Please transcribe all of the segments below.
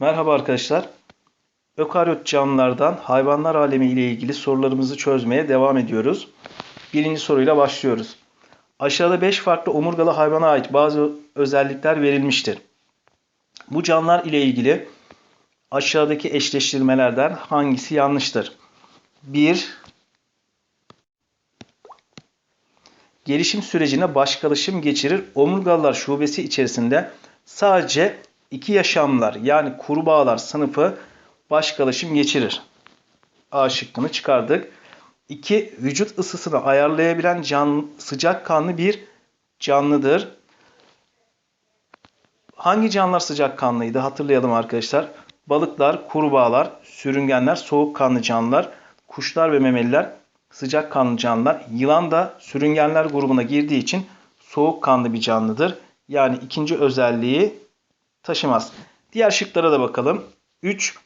Merhaba arkadaşlar. Ökaryot canlılardan hayvanlar alemi ile ilgili sorularımızı çözmeye devam ediyoruz. Birinci soruyla başlıyoruz. Aşağıda 5 farklı omurgalı hayvana ait bazı özellikler verilmiştir. Bu canlılar ile ilgili aşağıdaki eşleştirmelerden hangisi yanlıştır? 1. Gelişim sürecine başkalaşım geçirir. Omurgalılar şubesi içerisinde sadece iki yaşamlar yani kurbağalar sınıfı başkalaşım geçirir. A şıkkını çıkardık. 2. Vücut ısısını ayarlayabilen can, sıcakkanlı bir canlıdır. Hangi canlılar sıcakkanlıydı hatırlayalım arkadaşlar. Balıklar, kurbağalar, sürüngenler soğukkanlı canlılar, kuşlar ve memeliler sıcakkanlı canlılar. Yılan da sürüngenler grubuna girdiği için soğukkanlı bir canlıdır. Yani ikinci özelliği taşımaz. Diğer şıklara da bakalım. 3.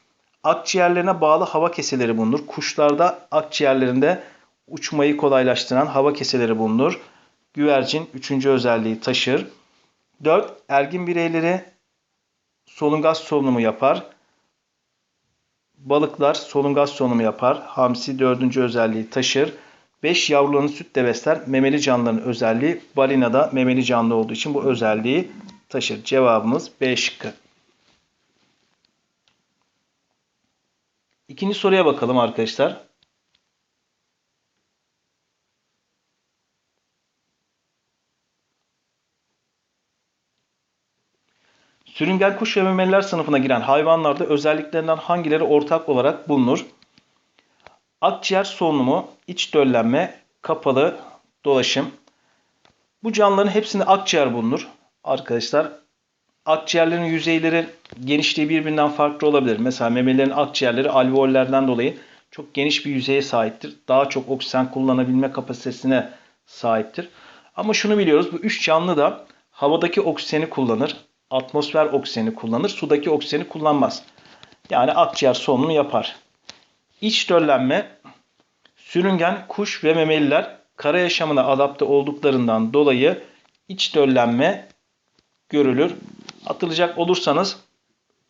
Akciğerlerine bağlı hava keseleri bulunur. Kuşlarda akciğerlerinde uçmayı kolaylaştıran hava keseleri bulunur. Güvercin üçüncü özelliği taşır. 4. Ergin bireyleri solungaç solunumu yapar. Balıklar solungaç solunumu yapar. Hamsi dördüncü özelliği taşır. 5. Yavrularını sütle besler. Memeli canlıların özelliği. Balina da memeli canlı olduğu için bu özelliği taşır. Cevabımız B şıkkı. İkinci soruya bakalım arkadaşlar. Sürüngen kuş ve memeliler sınıfına giren hayvanlarda özelliklerinden hangileri ortak olarak bulunur? Akciğer solunumu, iç döllenme, kapalı dolaşım. Bu canlıların hepsinde akciğer bulunur. Arkadaşlar akciğerlerin yüzeyleri genişliği birbirinden farklı olabilir. Mesela memelilerin akciğerleri alveollerden dolayı çok geniş bir yüzeye sahiptir. Daha çok oksijen kullanabilme kapasitesine sahiptir. Ama şunu biliyoruz bu üç canlı da havadaki oksijeni kullanır. Atmosfer oksijeni kullanır. Sudaki oksijeni kullanmaz. Yani akciğer solunumu yapar. İç döllenme sürüngen, kuş ve memeliler kara yaşamına adapte olduklarından dolayı iç döllenme görülür. Hatırlayacak olursanız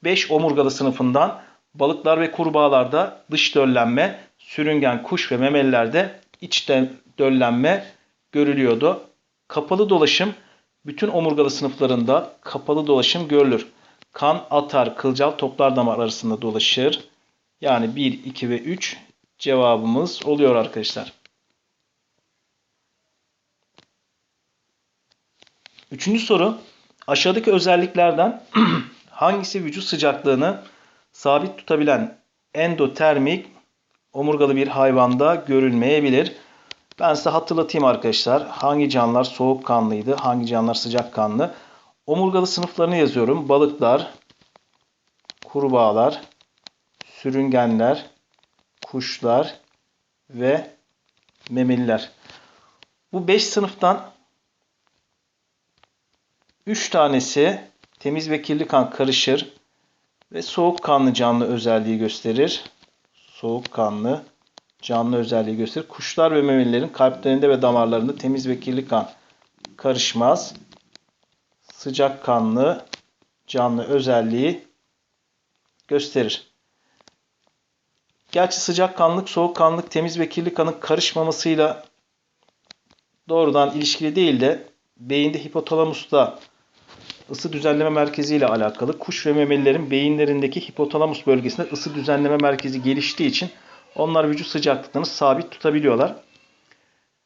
5 omurgalı sınıfından balıklar ve kurbağalarda dış döllenme, sürüngen, kuş ve memelilerde iç döllenme görülüyordu. Kapalı dolaşım bütün omurgalı sınıflarında kapalı dolaşım görülür. Kan, atar, kılcal, toplar damar arasında dolaşır. Yani 1, 2 ve 3 cevabımız oluyor arkadaşlar. Üçüncü soru. Aşağıdaki özelliklerden hangisi vücut sıcaklığını sabit tutabilen endotermik omurgalı bir hayvanda görülmeyebilir? Ben size hatırlatayım arkadaşlar. Hangi canlılar soğukkanlıydı, hangi canlılar sıcakkanlı? Omurgalı sınıflarını yazıyorum. Balıklar, kurbağalar, sürüngenler, kuşlar ve memeliler. Bu 5 sınıftan 3 tanesi temiz ve kirli kan karışır ve soğukkanlı canlı özelliği gösterir. Soğukkanlı canlı özelliği gösterir. Kuşlar ve memelilerin kalplerinde ve damarlarında temiz ve kirli kan karışmaz. Sıcak kanlı canlı özelliği gösterir. Gerçi sıcak kanlık, soğuk kanlık, temiz ve kirli kanın karışmamasıyla doğrudan ilişkili değil de beyinde hipotalamusta ısı düzenleme merkezi ile alakalı. Kuş ve memelilerin beyinlerindeki hipotalamus bölgesinde ısı düzenleme merkezi geliştiği için onlar vücut sıcaklığını sabit tutabiliyorlar.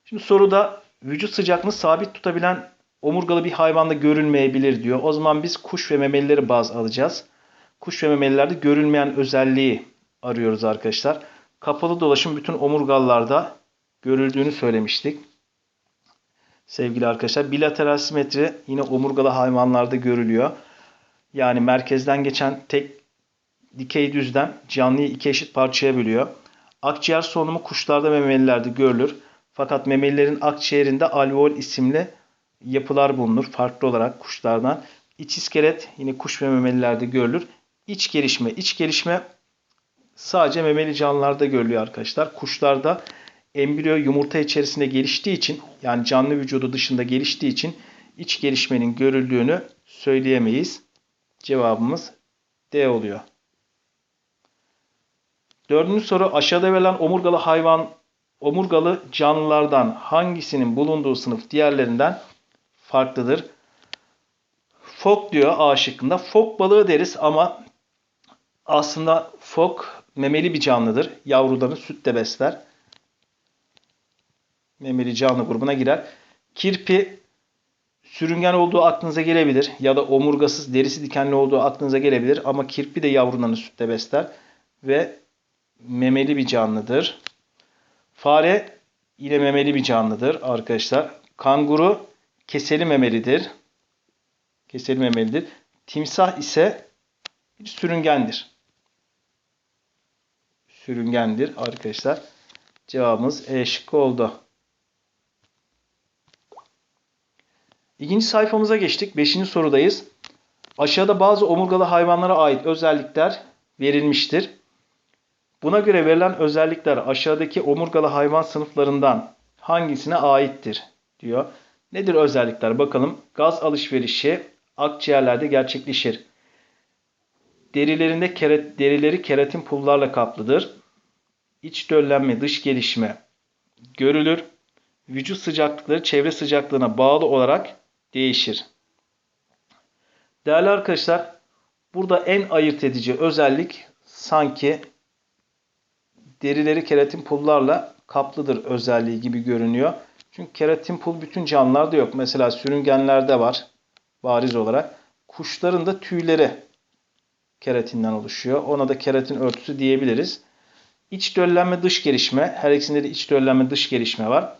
Şimdi soruda vücut sıcaklığını sabit tutabilen omurgalı bir hayvanda görülmeyebilir diyor. O zaman biz kuş ve memelileri baz alacağız. Kuş ve memelilerde görülmeyen özelliği arıyoruz arkadaşlar. Kapalı dolaşım bütün omurgalılarda görüldüğünü söylemiştik. Sevgili arkadaşlar bilateral simetri yine omurgalı hayvanlarda görülüyor. Yani merkezden geçen tek dikey düzlem canlıyı iki eşit parçaya bölüyor. Akciğer solunumu kuşlarda memelilerde görülür. Fakat memelilerin akciğerinde alveol isimli yapılar bulunur farklı olarak kuşlardan. İç iskelet yine kuş ve memelilerde görülür. İç gelişme, iç gelişme sadece memeli canlılarda görülüyor arkadaşlar. Kuşlarda embriyo yumurta içerisinde geliştiği için yani canlı vücudu dışında geliştiği için iç gelişmenin görüldüğünü söyleyemeyiz. Cevabımız D oluyor. Dördüncü soru aşağıda verilen omurgalı hayvan, omurgalı canlılardan hangisinin bulunduğu sınıf diğerlerinden farklıdır? Fok diyor A şıkkında. Fok balığı deriz ama aslında fok memeli bir canlıdır. Yavrularını sütle besler. Memeli canlı grubuna girer. Kirpi sürüngen olduğu aklınıza gelebilir ya da omurgasız derisi dikenli olduğu aklınıza gelebilir ama kirpi de yavrularını sütle besler ve memeli bir canlıdır. Fare yine memeli bir canlıdır arkadaşlar. Kanguru keseli memelidir. Keseli memelidir. Timsah ise bir sürüngendir. Sürüngendir arkadaşlar. Cevabımız E şıkkı oldu. İkinci sayfamıza geçtik. Beşinci sorudayız. Aşağıda bazı omurgalı hayvanlara ait özellikler verilmiştir. Buna göre verilen özellikler aşağıdaki omurgalı hayvan sınıflarından hangisine aittir diyor. Nedir özellikler? Bakalım. Gaz alışverişi akciğerlerde gerçekleşir. Derilerinde keret, derileri keratin pullarla kaplıdır. İç döllenme, dış gelişme görülür. Vücut sıcaklıkları çevre sıcaklığına bağlı olarak değişir. Değerli arkadaşlar, burada en ayırt edici özellik sanki derileri keratin pullarla kaplıdır özelliği gibi görünüyor. Çünkü keratin pul bütün canlılarda yok. Mesela sürüngenlerde var bariz olarak. Kuşların da tüyleri keratinden oluşuyor. Ona da keratin örtüsü diyebiliriz. İç döllenme dış gelişme. Her ikisinde de iç döllenme dış gelişme var.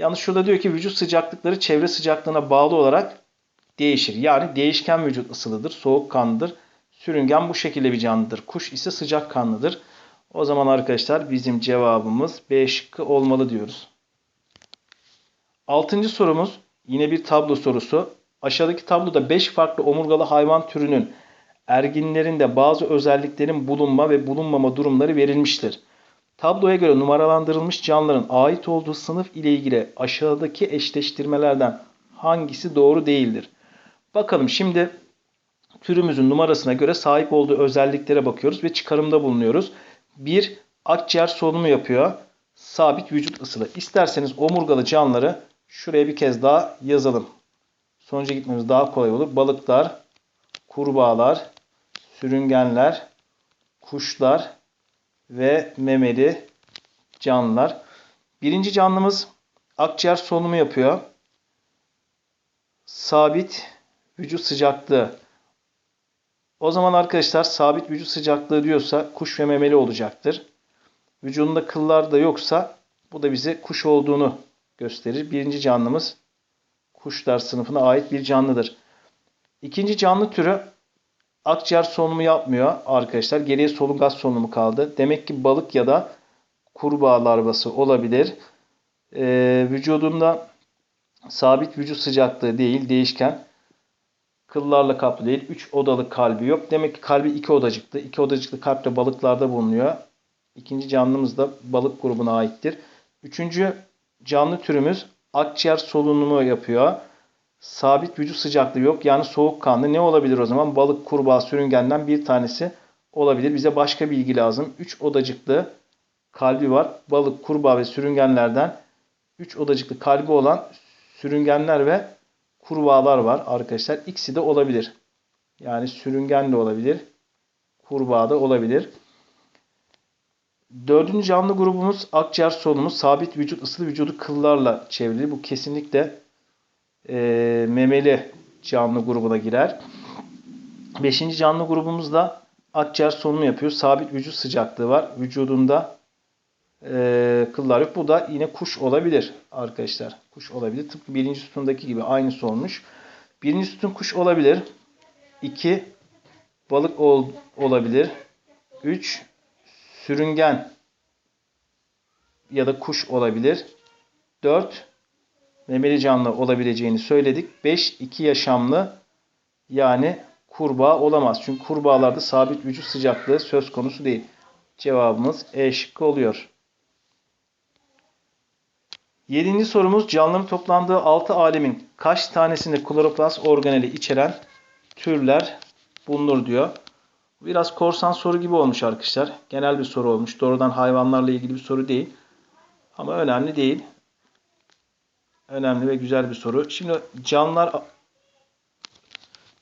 Yalnız şurada diyor ki vücut sıcaklıkları çevre sıcaklığına bağlı olarak değişir. Yani değişken vücut ısılıdır, soğukkanlıdır. Sürüngen bu şekilde bir canlıdır. Kuş ise sıcakkanlıdır. O zaman arkadaşlar bizim cevabımız B şıkkı olmalı diyoruz. Altıncı sorumuz yine bir tablo sorusu. Aşağıdaki tabloda 5 farklı omurgalı hayvan türünün erginlerinde bazı özelliklerin bulunma ve bulunmama durumları verilmiştir. Tabloya göre numaralandırılmış canlıların ait olduğu sınıf ile ilgili aşağıdaki eşleştirmelerden hangisi doğru değildir? Bakalım şimdi türümüzün numarasına göre sahip olduğu özelliklere bakıyoruz ve çıkarımda bulunuyoruz. Bir akciğer solunumu yapıyor. Sabit vücut ısılı. İsterseniz omurgalı canlıları şuraya bir kez daha yazalım. Sonuca gitmemiz daha kolay olur. Balıklar, kurbağalar, sürüngenler, kuşlar ve memeli canlılar. Birinci canlımız akciğer solunumu yapıyor. Sabit vücut sıcaklığı. O zaman arkadaşlar sabit vücut sıcaklığı diyorsa kuş ve memeli olacaktır. Vücudunda kıllar da yoksa bu da bize kuş olduğunu gösterir. Birinci canlımız kuşlar sınıfına ait bir canlıdır. İkinci canlı türü akciğer solunumu yapmıyor arkadaşlar. Geriye solunum gaz solunumu kaldı. Demek ki balık ya da kurbağa larvası olabilir. Ee, vücudunda sabit vücut sıcaklığı değil, değişken. Kıllarla kaplı değil. 3 odalı kalbi yok. Demek ki kalbi 2 odacıklı. 2 odacıklı kalp de balıklarda bulunuyor. İkinci canlımız da balık grubuna aittir. Üçüncü canlı türümüz akciğer solunumu yapıyor. Sabit vücut sıcaklığı yok. Yani soğukkanlı. Ne olabilir o zaman? Balık, kurbağa, sürüngenden bir tanesi olabilir. Bize başka bilgi lazım. 3 odacıklı kalbi var. Balık, kurbağa ve sürüngenlerden 3 odacıklı kalbi olan sürüngenler ve kurbağalar var arkadaşlar. İkisi de olabilir. Yani sürüngen de olabilir. Kurbağa da olabilir. Dördüncü canlı grubumuz akciğer solunumu. Sabit vücut ısılı vücudu kıllarla çevrili. Bu kesinlikle e, memeli canlı grubuna girer. Beşinci canlı grubumuz da akciğer solunumu yapıyor. Sabit vücut sıcaklığı var. Vücudunda e, kıllar yok. Bu da yine kuş olabilir arkadaşlar. Kuş olabilir. Tıpkı birinci sütundaki gibi aynısı olmuş. Birinci sütun kuş olabilir. 2 balık ol, olabilir. 3 sürüngen ya da kuş olabilir. 4 memeli canlı olabileceğini söyledik. 5 2 yaşamlı yani kurbağa olamaz. Çünkü kurbağalarda sabit vücut sıcaklığı söz konusu değil. Cevabımız E şıkkı oluyor. Yedinci sorumuz canlıların toplandığı 6 alemin kaç tanesinde kloroplast organeli içeren türler bulunur diyor. Biraz korsan soru gibi olmuş arkadaşlar. Genel bir soru olmuş. Doğrudan hayvanlarla ilgili bir soru değil. Ama önemli değil. Önemli ve güzel bir soru. Şimdi canlılar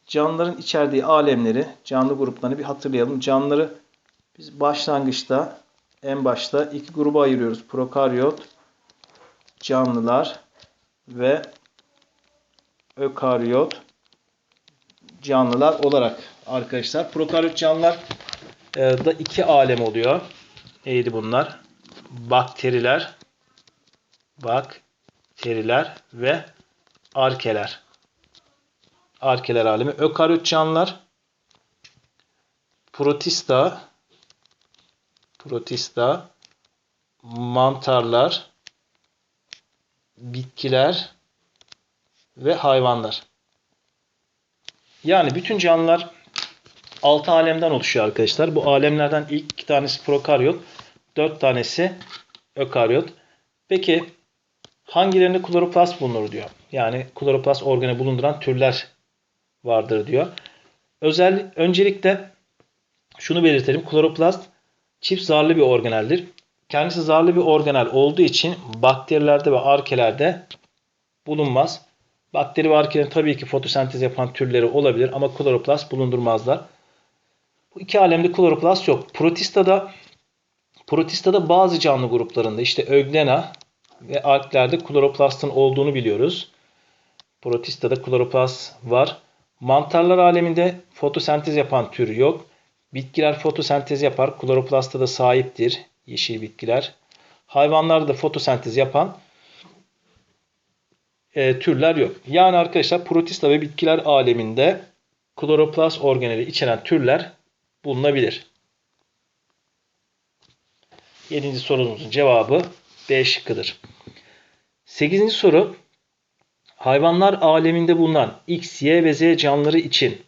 canlıların içerdiği alemleri, canlı gruplarını bir hatırlayalım. Canlıları biz başlangıçta en başta iki gruba ayırıyoruz. Prokaryot canlılar ve ökaryot canlılar olarak arkadaşlar. Prokaryot canlılar e, da iki alem oluyor. Neydi bunlar? Bakteriler, bakteriler ve arkeler. Arkeler alemi. Ökaryot canlılar protista, protista, mantarlar, bitkiler ve hayvanlar. Yani bütün canlılar 6 alemden oluşuyor arkadaşlar. Bu alemlerden ilk iki tanesi prokaryot, 4 tanesi ökaryot. Peki hangilerinde kloroplast bulunur diyor. Yani kloroplast organı bulunduran türler vardır diyor. Özel, öncelikle şunu belirtelim. Kloroplast çift zarlı bir organeldir. Kendisi zarlı bir organel olduğu için bakterilerde ve arkelerde bulunmaz. Bakteri ve arkenin tabii ki fotosentez yapan türleri olabilir ama kloroplast bulundurmazlar. Bu iki alemde kloroplast yok. Protistada protistada bazı canlı gruplarında işte Euglena ve arklerde kloroplastın olduğunu biliyoruz. Protistada kloroplast var. Mantarlar aleminde fotosentez yapan tür yok. Bitkiler fotosentez yapar. Kloroplastta da sahiptir. Yeşil bitkiler. Hayvanlarda da fotosentez yapan e, türler yok. Yani arkadaşlar protista ve bitkiler aleminde kloroplast organeli içeren türler bulunabilir. Yedinci sorumuzun cevabı B şıkkıdır. Sekizinci soru. Hayvanlar aleminde bulunan X, Y ve Z canlıları için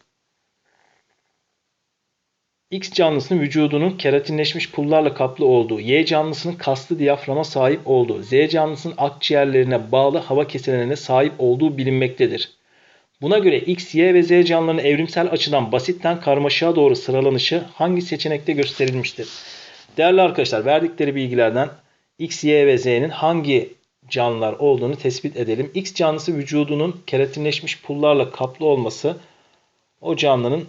X canlısının vücudunun keratinleşmiş pullarla kaplı olduğu, Y canlısının kaslı diyaframa sahip olduğu, Z canlısının akciğerlerine bağlı hava keselerine sahip olduğu bilinmektedir. Buna göre X, Y ve Z canlılarının evrimsel açıdan basitten karmaşığa doğru sıralanışı hangi seçenekte gösterilmiştir? Değerli arkadaşlar verdikleri bilgilerden X, Y ve Z'nin hangi canlılar olduğunu tespit edelim. X canlısı vücudunun keratinleşmiş pullarla kaplı olması o canlının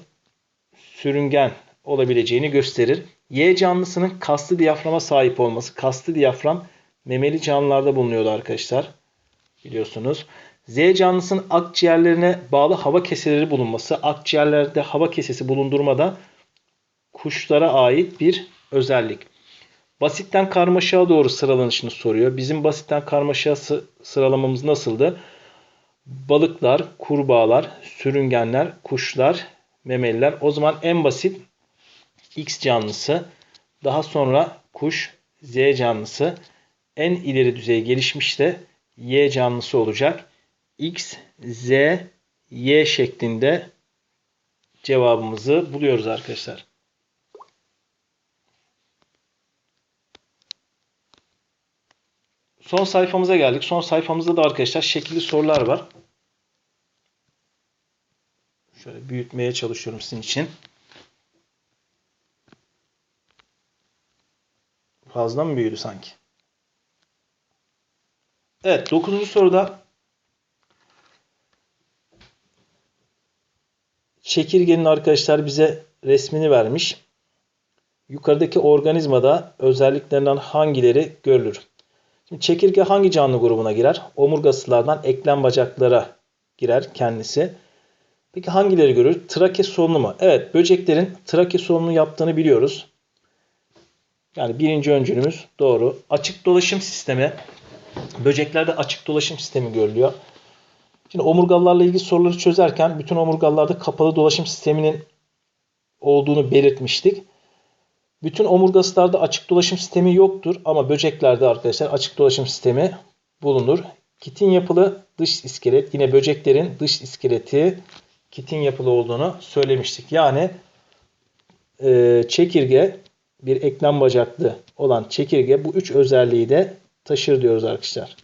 sürüngen olabileceğini gösterir. Y canlısının kaslı diyaframa sahip olması. Kaslı diyafram memeli canlılarda bulunuyordu arkadaşlar. Biliyorsunuz. Z canlısının akciğerlerine bağlı hava keseleri bulunması. Akciğerlerde hava kesesi bulundurmada kuşlara ait bir özellik. Basitten karmaşaya doğru sıralanışını soruyor. Bizim basitten karmaşaya sıralamamız nasıldı? Balıklar, kurbağalar, sürüngenler, kuşlar, memeliler. O zaman en basit X canlısı, daha sonra kuş, Z canlısı, en ileri düzey gelişmiş de Y canlısı olacak. X, Z, Y şeklinde cevabımızı buluyoruz arkadaşlar. Son sayfamıza geldik. Son sayfamızda da arkadaşlar şekilli sorular var. Şöyle büyütmeye çalışıyorum sizin için. Fazla mı büyüdü sanki? Evet 9. soruda çekirgenin arkadaşlar bize resmini vermiş. Yukarıdaki organizmada özelliklerinden hangileri görülür? Çekirge hangi canlı grubuna girer? Omurgasılardan eklem bacaklara girer kendisi. Peki hangileri görür? Trake solunumu. Evet böceklerin trake solunumu yaptığını biliyoruz. Yani birinci öncülümüz doğru. Açık dolaşım sistemi. Böceklerde açık dolaşım sistemi görülüyor. Şimdi omurgalılarla ilgili soruları çözerken bütün omurgalılarda kapalı dolaşım sisteminin olduğunu belirtmiştik. Bütün omurgasılarda açık dolaşım sistemi yoktur ama böceklerde arkadaşlar açık dolaşım sistemi bulunur. Kitin yapılı dış iskelet yine böceklerin dış iskeleti kitin yapılı olduğunu söylemiştik. Yani e, çekirge bir eklem bacaklı olan çekirge bu üç özelliği de taşır diyoruz arkadaşlar.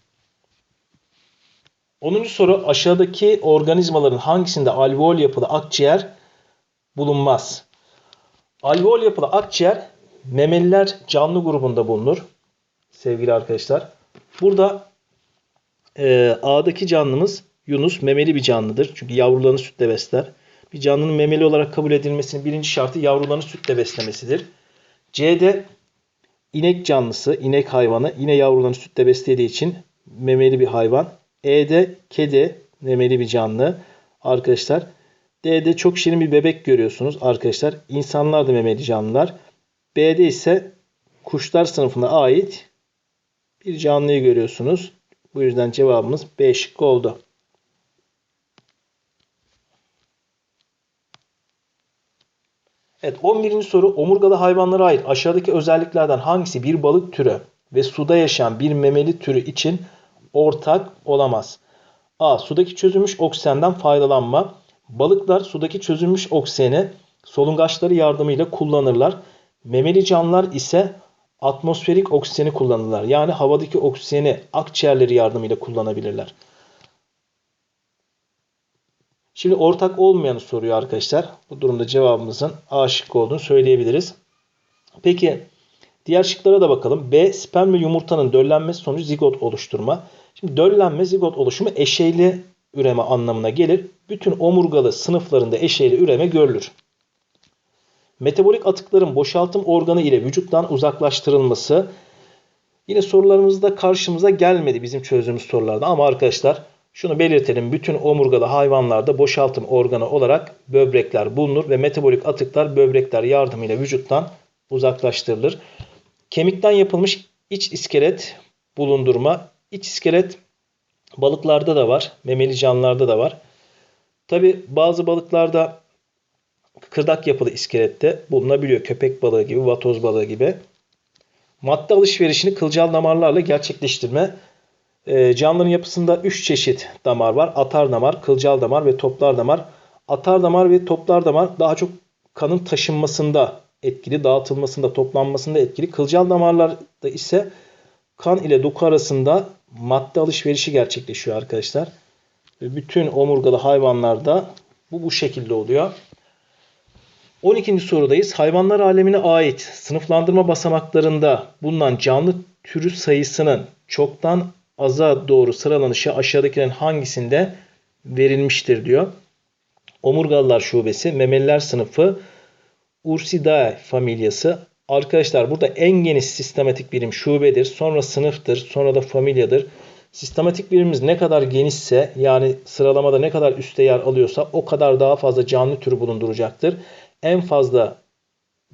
10. soru aşağıdaki organizmaların hangisinde alveol yapılı akciğer bulunmaz? Alveol yapılı akciğer memeliler canlı grubunda bulunur. Sevgili arkadaşlar. Burada e, A'daki canlımız Yunus memeli bir canlıdır. Çünkü yavrularını sütle besler. Bir canlının memeli olarak kabul edilmesinin birinci şartı yavrularını sütle beslemesidir. C'de inek canlısı, inek hayvanı yine yavrularını sütle beslediği için memeli bir hayvan. E'de kedi memeli bir canlı arkadaşlar. D'de çok şirin bir bebek görüyorsunuz arkadaşlar. İnsanlar da memeli canlılar. B'de ise kuşlar sınıfına ait bir canlıyı görüyorsunuz. Bu yüzden cevabımız B şıkkı oldu. Evet 11. soru omurgalı hayvanlara ait aşağıdaki özelliklerden hangisi bir balık türü ve suda yaşayan bir memeli türü için ortak olamaz? A. Sudaki çözülmüş oksijenden faydalanma. Balıklar sudaki çözülmüş oksijeni solungaçları yardımıyla kullanırlar. Memeli canlılar ise atmosferik oksijeni kullanırlar. Yani havadaki oksijeni akciğerleri yardımıyla kullanabilirler. Şimdi ortak olmayanı soruyor arkadaşlar. Bu durumda cevabımızın A şıkkı olduğunu söyleyebiliriz. Peki diğer şıklara da bakalım. B. Sperm ve yumurtanın döllenmesi sonucu zigot oluşturma. Şimdi döllenme zigot oluşumu eşeyli üreme anlamına gelir. Bütün omurgalı sınıflarında eşeyli üreme görülür. Metabolik atıkların boşaltım organı ile vücuttan uzaklaştırılması yine sorularımızda karşımıza gelmedi bizim çözdüğümüz sorularda ama arkadaşlar şunu belirtelim. Bütün omurgalı hayvanlarda boşaltım organı olarak böbrekler bulunur ve metabolik atıklar böbrekler yardımıyla vücuttan uzaklaştırılır. Kemikten yapılmış iç iskelet bulundurma. İç iskelet balıklarda da var, memeli canlılarda da var. Tabi bazı balıklarda kıkırdak yapılı iskelette bulunabiliyor. Köpek balığı gibi, vatoz balığı gibi. Madde alışverişini kılcal damarlarla gerçekleştirme. E, canlıların yapısında 3 çeşit damar var. Atar damar, kılcal damar ve toplar damar. Atar damar ve toplar damar daha çok kanın taşınmasında etkili, dağıtılmasında, toplanmasında etkili. Kılcal damarlarda ise kan ile doku arasında madde alışverişi gerçekleşiyor arkadaşlar. Ve bütün omurgalı hayvanlarda bu bu şekilde oluyor. 12. sorudayız. Hayvanlar alemine ait sınıflandırma basamaklarında bulunan canlı türü sayısının çoktan aza doğru sıralanışı aşağıdakilerin hangisinde verilmiştir diyor. Omurgalılar şubesi, memeliler sınıfı, Ursidae familyası. Arkadaşlar burada en geniş sistematik birim şubedir. Sonra sınıftır. Sonra da familyadır. Sistematik birimimiz ne kadar genişse yani sıralamada ne kadar üstte yer alıyorsa o kadar daha fazla canlı türü bulunduracaktır. En fazla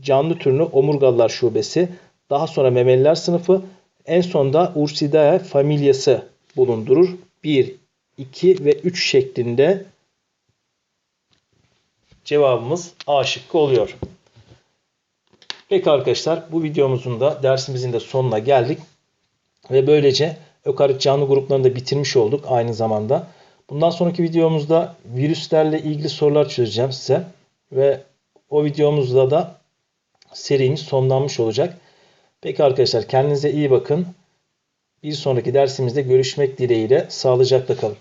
canlı türünü omurgalılar şubesi, daha sonra memeliler sınıfı, en sonda Ursidae familyası bulundurur. 1, 2 ve 3 şeklinde cevabımız A şıkkı oluyor. Peki arkadaşlar bu videomuzun da dersimizin de sonuna geldik. Ve böylece ökaryot canlı gruplarını da bitirmiş olduk aynı zamanda. Bundan sonraki videomuzda virüslerle ilgili sorular çözeceğim size. Ve o videomuzda da serimiz sonlanmış olacak. Peki arkadaşlar kendinize iyi bakın. Bir sonraki dersimizde görüşmek dileğiyle sağlıcakla kalın.